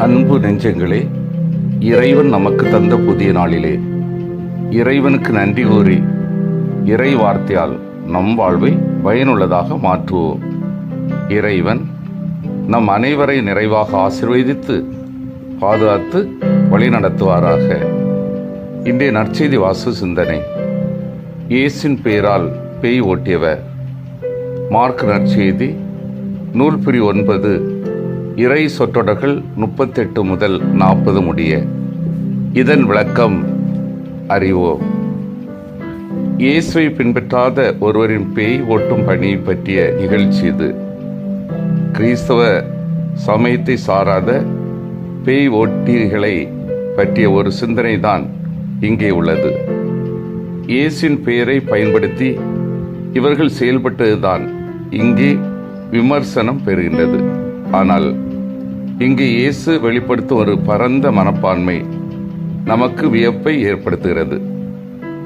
அன்பு நெஞ்சங்களே இறைவன் நமக்கு தந்த புதிய நாளிலே. இறைவனுக்கு நன்றி கூறி இறை வார்த்தையால் நம் வாழ்வை பயனுள்ளதாக மாற்றுவோம். இறைவன் நம் அனைவரை நிறைவாக ஆசிர்வதித்து பாதுகாத்து வழிநடத்துவாராக. இன்றைய நற்செய்தி வாசு சிந்தனை. இயேசின் பெயரால் பேய் ஓட்டியவர். மார்க் நற்செய்தி நூல் பிரி ஒன்பது இறை சொற்றொடர்கள் முப்பத்தெட்டு முதல் நாற்பது முடிய. இதன் விளக்கம் அறிவோம். இயேசுவை பின்பற்றாத ஒருவரின் பேய் ஓட்டும் பணி பற்றிய நிகழ்ச்சி இது. கிறிஸ்தவ சமயத்தை சாராத பேய் ஓட்டிகளை பற்றிய ஒரு சிந்தனை தான் இங்கே உள்ளது. இயேசின் பெயரை பயன்படுத்தி இவர்கள் செயல்பட்டதுதான் இங்கே விமர்சனம் பெறுகின்றது. ஆனால் இங்கே இயேசு வெளிப்படுத்தும் ஒரு பரந்த மனப்பான்மை நமக்கு வியப்பை ஏற்படுத்துகிறது.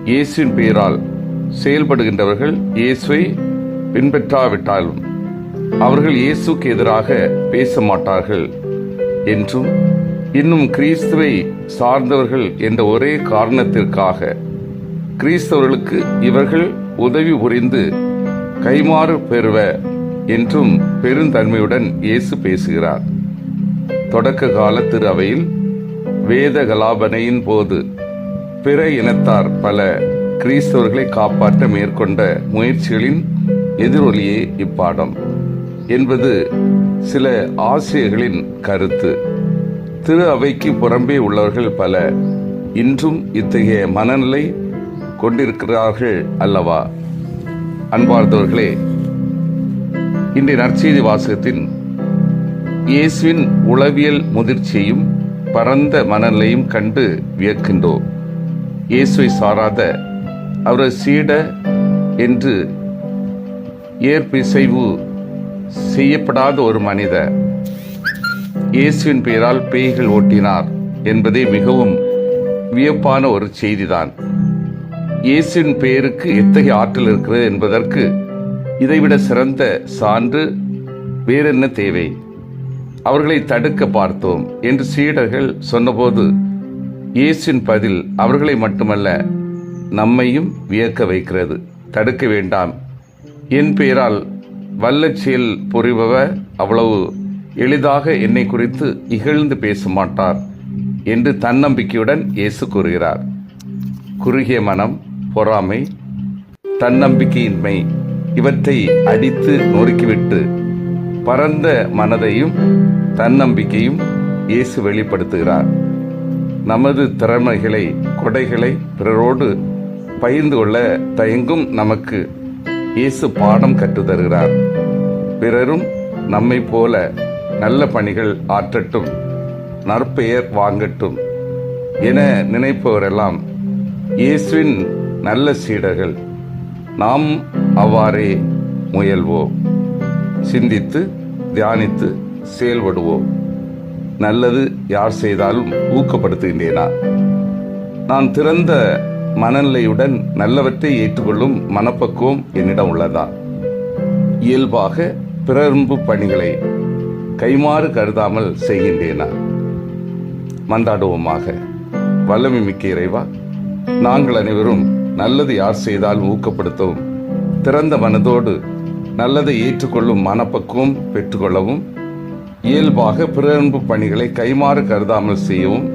இயேசுவின் பெயரால் செயல்படுகின்றவர்கள் இயேசுவை பின்பற்றாவிட்டாலும் அவர்கள் இயேசுக்கு எதிராக பேச மாட்டார்கள் என்றும் இன்னும் கிறிஸ்துவை சார்ந்தவர்கள் என்ற ஒரே காரணத்திற்காக கிறிஸ்தவர்களுக்கு இவர்கள் உதவி புரிந்து கைமாறு பெறுவ என்றும் பெருந்தன்மையுடன் இயேசு பேசுகிறார். தொடக்க கால திரு அவையில் வேத கலாபனையின் போது பிற இனத்தார் பல கிறிஸ்தவர்களை காப்பாற்ற மேற்கொண்ட முயற்சிகளின் எதிரொலியே இப்பாடம் என்பது சில ஆசிரியர்களின் கருத்து. திரு அவைக்கு புறம்பே உள்ளவர்கள் பல இன்றும் இத்தகைய மனநிலை கொண்டிருக்கிறார்கள் அல்லவா? அன்பார்ந்தவர்களே இன்றைய நற்செய்தி வாசகத்தின் இயேசுவின் உளவியல் முதிர்ச்சியையும் பரந்த மனநிலையும் கண்டு வியக்கின்றோம் இயேசுவை சாராத அவரது சீட என்று ஏற்பிசைவு செய்யப்படாத ஒரு மனிதர் இயேசுவின் பெயரால் பேய்கள் ஓட்டினார் என்பதே மிகவும் வியப்பான ஒரு செய்திதான். இயேசுவின் பெயருக்கு எத்தகைய ஆற்றல் இருக்கிறது என்பதற்கு இதைவிட சிறந்த சான்று வேறென்ன தேவை? அவர்களை தடுக்க பார்த்தோம் என்று சீடர்கள் சொன்னபோது இயேசின் பதில் அவர்களை மட்டுமல்ல நம்மையும் வியக்க வைக்கிறது. தடுக்க வேண்டாம். என் பெயரால் வல்ல செயல் புரிபவர் அவ்வளவு எளிதாக என்னை குறித்து இகழ்ந்து பேச மாட்டார் என்று தன்னம்பிக்கையுடன் இயேசு கூறுகிறார். குறுகிய மனம் பொறாமை தன்னம்பிக்கையின்மை. இவற்றை அடித்து நொறுக்கிவிட்டு பரந்த மனதையும் தன்னம்பிக்கையும் இயேசு வெளிப்படுத்துகிறார். நமது திறமைகளை கொடைகளை பிறரோடு பகிர்ந்து கொள்ள தயங்கும் நமக்கு இயேசு பாடம் கற்று தருகிறார் பிறரும் நம்மை போல நல்ல பணிகள் ஆற்றட்டும் நற்பெயர் வாங்கட்டும் என நினைப்பவரெல்லாம் இயேசுவின் நல்ல சீடர்கள். நாம் அவ்வாறே முயல்வோம். சிந்தித்து தியானித்து செயல்படுவோம். நல்லது யார் செய்தாலும் ஊக்கப்படுத்துகின்றேனா? நான் திறந்த மனநிலையுடன் நல்லவற்றை ஏற்றுக்கொள்ளும் மனப்பக்குவம் என்னிடம் உள்ளதா? இயல்பாக பிறரும்பு பணிகளை கைமாறு கருதாமல் செய்கின்றேனா? மன்றாடுவோமாக. வல்லமை மிக்க இறைவா நாங்கள் அனைவரும் நல்லது யார் செய்தாலும் ஊக்கப்படுத்தவும் திறந்த மனதோடு நல்லதை ஏற்றுக்கொள்ளும் மனப்பக்குவம் பெற்றுக்கொள்ளவும் இயல்பாக பிறன்பு பணிகளை கைமாறு கருதாமல் செய்யவும்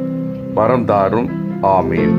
வரம் தாரும். ஆமேன்.